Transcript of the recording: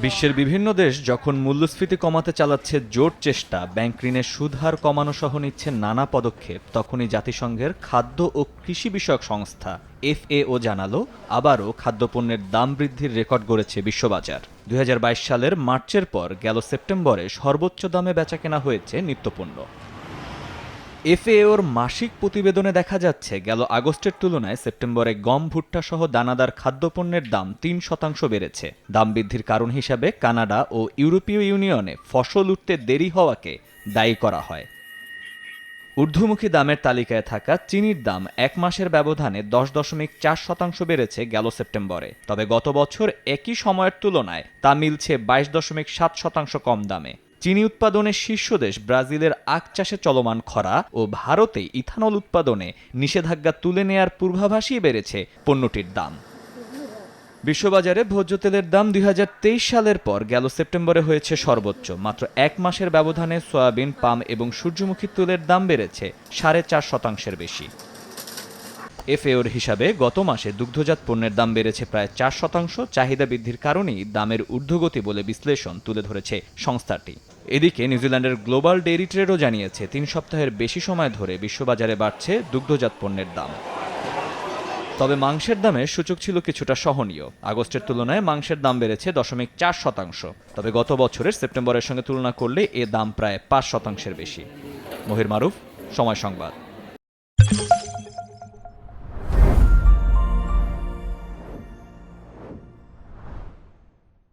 বিশ্বের বিভিন্ন দেশ যখন মূল্যস্ফীতি কমাতে চালাচ্ছে জোর চেষ্টা, ব্যাংক ঋণের সুদহার কমানো সহ নিচ্ছে নানা পদক্ষেপ, তখনই জাতিসংঘের খাদ্য ও কৃষি বিষয়ক সংস্থা এফএও জানালো, আবারও খাদ্যপণ্যের দাম বৃদ্ধির রেকর্ড গড়েছে বিশ্ববাজার। দু হাজার বাইশ সালের মার্চের পর গেল সেপ্টেম্বরে সর্বোচ্চ দামে বেচাকেনা হয়েছে নিত্যপণ্য। এফএওর মাসিক প্রতিবেদনে দেখা যাচ্ছে, গেল আগস্টের তুলনায় সেপ্টেম্বরে গম ভুট্টা সহ দানাদার খাদ্যপণ্যের দাম তিন শতাংশ বেড়েছে। দাম বৃদ্ধির কারণ হিসাবে কানাডা ও ইউরোপীয় ইউনিয়নে ফসল উঠতে দেরি হওয়াকে দায়ী করা হয়। ঊর্ধ্বমুখী দামের তালিকায় থাকা চিনির দাম এক মাসের ব্যবধানে দশ দশমিক চার শতাংশ বেড়েছে গেল সেপ্টেম্বরে। তবে গত বছর একই সময়ের তুলনায় তা মিলছে বাইশ দশমিক সাত শতাংশ কম দামে। চিনি উৎপাদনের শীর্ষ দেশ ব্রাজিলের আখ চাষে চলমান খরা ও ভারতে ইথানল উৎপাদনে নিষেধাজ্ঞা তুলে নেয়ার পূর্বাভাসই বেড়েছে পণ্যটির দাম। বিশ্ববাজারে ভোজ্য তেলের দাম দুই হাজার তেইশ সালের পর গেল সেপ্টেম্বরে হয়েছে সর্বোচ্চ। মাত্র এক মাসের ব্যবধানে সয়াবিন, পাম এবং সূর্যমুখী তেলের দাম বেড়েছে সাড়ে চার শতাংশের বেশি। এফএওর হিসাবে গত মাসে দুগ্ধজাত পণ্যের দাম বেড়েছে প্রায় চার শতাংশ, চাহিদা বৃদ্ধির কারণেই দামের ঊর্ধ্বগতি বলে বিশ্লেষণ তুলে ধরেছে সংস্থাটি। এদিকে নিউজিল্যান্ডের গ্লোবাল ডেইরি ট্রেডও জানিয়েছে, তিন সপ্তাহের বেশি সময় ধরে বিশ্ববাজারে বাড়ছে দুগ্ধজাত পণ্যের দাম। তবে মাংসের দামে সূচক ছিল কিছুটা সহনীয়। আগস্টের তুলনায় মাংসের দাম বেড়েছে দশমিক চার শতাংশ। তবে গত বছরের সেপ্টেম্বরের সঙ্গে তুলনা করলে এ দাম প্রায় পাঁচ শতাংশের বেশি। মহির মারুফ, সময় সংবাদ।